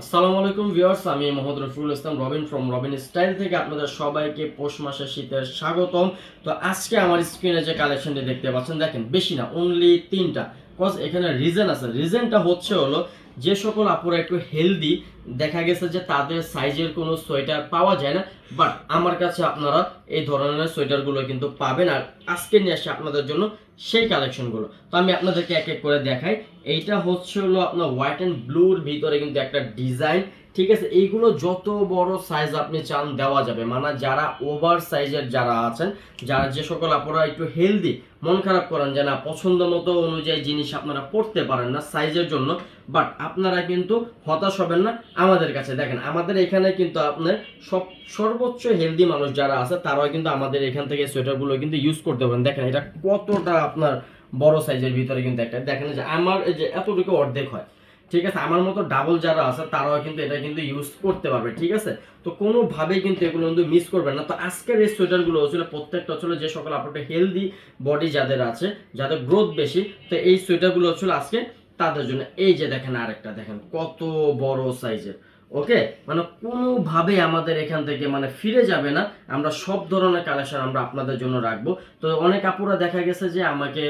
আসসালামু আলাইকুম ভিউয়ার্স, আমি মোহাম্মদ রফিউল ইসলাম, রবিন ফ্রম রবিন স্টাইল থেকে আপনাদের সবাইকে পৌষ মাসের শীতের স্বাগতম। তো আজকে আমার স্ক্রিনে যে কালেকশনটি দেখতে পাচ্ছেন, দেখেন, বেশি না অনলি তিনটা। বিকজ এখানে রিজন আছে রিজনটা হচ্ছে হলো যে সকল আপুরা একটু হেলদি দেখা গেছে যে তাদের সাইজের কোনো সোয়েটার পাওয়া যায় না বাট আমার কাছে আপনারা এই ধরনের সোয়েটারগুলো কিন্তু পাবেন আর আজকে নিয়ে আসে আপনাদের জন্য সেই কালেকশনগুলো তো আমি আপনাদেরকে এক এক করে দেখাই। এইটা হচ্ছে হলো আপনার হোয়াইট অ্যান্ড ব্লুর ভিতরে কিন্তু একটা ডিজাইন ঠিক আছে, এইগুলো যত বড় সাইজ আপনি চান দেওয়া যাবে। মানে যারা ওভার সাইজের যারা আছেন, যারা যে সকল আপনারা একটু হেলদি মন খারাপ করেন যে না, পছন্দ মতো অনুযায়ী জিনিস আপনারা পড়তে পারেন না সাইজের জন্য বাট আপনারা কিন্তু হতাশ হবেন না আমাদের কাছে। দেখেন, আমাদের এখানে কিন্তু আপনার সব, সর্বোচ্চ হেলদি মানুষ যারা আছে, তারাও কিন্তু আমাদের এখান থেকে সোয়েটারগুলো কিন্তু ইউজ করতে পারেন। দেখেন, এটা কতটা আপনার বড় সাইজের ভিতরে কিন্তু একটা। দেখেন যে আমার এই যে এতটুকু অর্ধেক হয়। ঠিক আছে? আমার মতো ডাবল যারা আছে, তারাও কিন্তু এটা কিন্তু ইউজ করতে পারবে, ঠিক আছে? তো কোনোভাবেই কিন্তু এগুলো কিন্তু মিস করবেন না। তো আজকের এই সোয়েটারগুলো হচ্ছিল প্রত্যেকটা হচ্ছিল যে সকল আপনার হেলদি বডি যাদের আছে, যাদের গ্রোথ বেশি, তো এই সোয়েটারগুলো হচ্ছিল আজকে তাদের জন্য। এই যে দেখেন আরেকটা, দেখেন কত বড় সাইজের ওকে মানে কোনোভাবে আমাদের এখান থেকে মানে ফিরে যাবে না। আমরা সব ধরনের কালেকশন আমরা আপনাদের জন্য রাখব। তো অনেক আপুরা দেখা গেছে যে আমাকে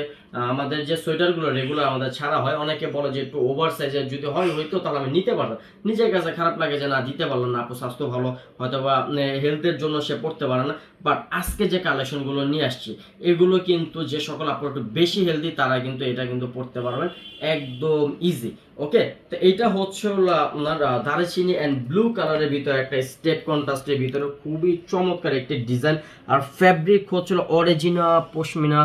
আমাদের যে সোয়েটারগুলো রেগুলার আমাদের ছাড়া হয়, অনেকে বলে যে একটু ওভার সাইজের যদি হয়, হয়তো তাহলে আমি নিতে পারতাম নিজের কাছে খারাপ লাগে যে না, দিতে পারলাম না, আপু স্বাস্থ্য ভালো হয়তো বা হেলথের জন্য সে পড়তে পারে না। বাট আজকে যে কালেকশনগুলো নিয়ে আসছি, এগুলো কিন্তু যে সকল আপনার একটু বেশি হেলদি তারা কিন্তু এটা কিন্তু পড়তে পারবেন একদম ইজি ওকে তো এইটা হচ্ছে আপনার দারুচিনি অ্যান্ড ব্লু কালারের ভিতরে একটা স্টেপ কন্ট্রাস্টের ভিতরে খুবই চমৎকার একটি ডিজাইন আর ফ্যাব্রিক হচ্ছিল অরিজিনা পশমিনা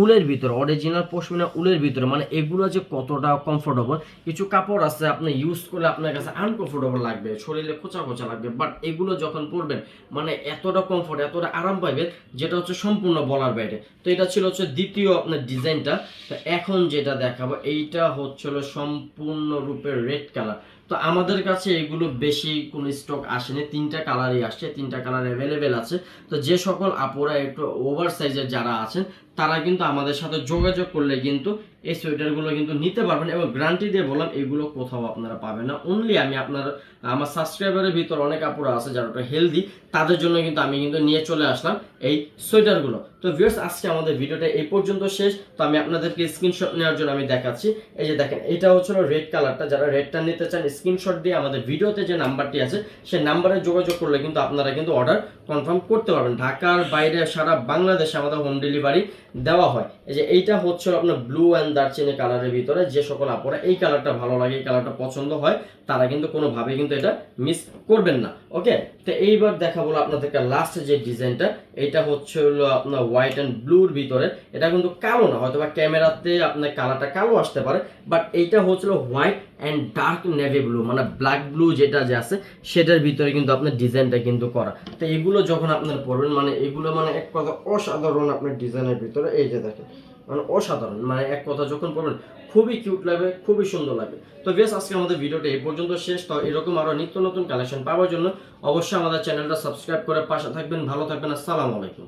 উলের ভিতরে অরিজিনাল পশমিনা উলের ভিতরে মানে এগুলো যে কতটা কমফোর্টেবল কিছু কাপড় আছে আপনি ইউজ করলে আপনার কাছে আনকমফোর্টেবল লাগবে, শরীরে খোঁচা খোঁচা লাগবে বাট এগুলো যখন পরবেন মানে এতটা কমফোর্ট এতটা আরাম পাইবেন যেটা হচ্ছে সম্পূর্ণ বলার বাইরে। তো এটা ছিল হচ্ছে দ্বিতীয় আপনার ডিজাইনটা তো এখন যেটা দেখাবো, এইটা হচ্ছিল সম্পূর্ণরূপে রেড কালার তো আমাদের কাছে এগুলো বেশি কোনো স্টক আসেনি। তিনটা কালারই আসছে, তিনটা কালার অ্যাভেলেবেল আছে। তো যে সকল আপুরা একটু ওভার সাইজের যারা আছেন, তারা কিন্তু আমাদের সাথে যোগাযোগ করলে কিন্তু এই সোয়েটারগুলো কিন্তু নিতে পারবেন এবং গ্যারান্টি দিয়ে বললাম, এগুলো কোথাও আপনারা পাবেন না। অনলি আমি আপনার, আমার সাবস্ক্রাইবারের ভিতর অনেক আপুরা আছে যারা হেলদি তাদের জন্য কিন্তু আমি কিন্তু নিয়ে চলে আসলাম। এই সোয়েটারগুলো। তো ভিউয়ার্স আজকে আমাদের ভিডিওটা এই পর্যন্ত শেষ। তো আমি আপনাদেরকে স্ক্রিনশট নেওয়ার জন্য আমি দেখাচ্ছি। এই যে দেখেন, এটা হচ্ছিল রেড কালারটা যারা রেডটা নিতে চান স্ক্রিনশট দিয়ে আমাদের ভিডিওতে যে নাম্বারটি আছে, সেই নাম্বারে যোগাযোগ করলে কিন্তু আপনারা কিন্তু অর্ডার কনফার্ম করতে পারবেন। ঢাকার বাইরে সারা বাংলাদেশে আমাদের হোম ডেলিভারি দেওয়া হয়। এই যে এইটা হচ্ছে আপনার ব্লু অ্যান্ড দারচিনি কালারের ভিতরে। যে সকল আপুরা এই কালারটা ভালো লাগে, এই কালারটা পছন্দ হয়, তারা কিন্তু কোনোভাবে কিন্তু এটা মিস করবেন না। ওকে, তো এইবার দেখাবো আপনাদেরকে লাস্ট যে ডিজাইনটা, এটা হচ্ছে হলো আপনার হোয়াইট অ্যান্ড ব্লুর ভিতরে। এটা কিন্তু কালো না হয়তো বা ক্যামেরাতে আপনার কালারটা কালো আসতে পারে বাট এইটা হচ্ছিল white and dark navy blue মানে ব্ল্যাক ব্লু যেটা যে আছে, সেটার ভিতরে কিন্তু আপনার ডিজাইনটা কিন্তু করা। তো এগুলো যখন আপনার পড়বেন মানে এগুলো মানে এক কথা অসাধারণ আপনার ডিজাইনের ভিতরে, এই যে দেখেন মানে অসাধারণ। মানে এক কথা যখন পড়বেন খুবই কিউট লাগবে, খুবই সুন্দর লাগবে। তো বেশ আজকে আমাদের ভিডিওটা এই পর্যন্ত শেষ। তো এরকম আরও নিত্য নতুন কালেকশন পাওয়ার জন্য অবশ্যই আমাদের চ্যানেলটা সাবস্ক্রাইব করে পাশে থাকবেন। ভালো থাকবেন। আসসালামু আলাইকুম।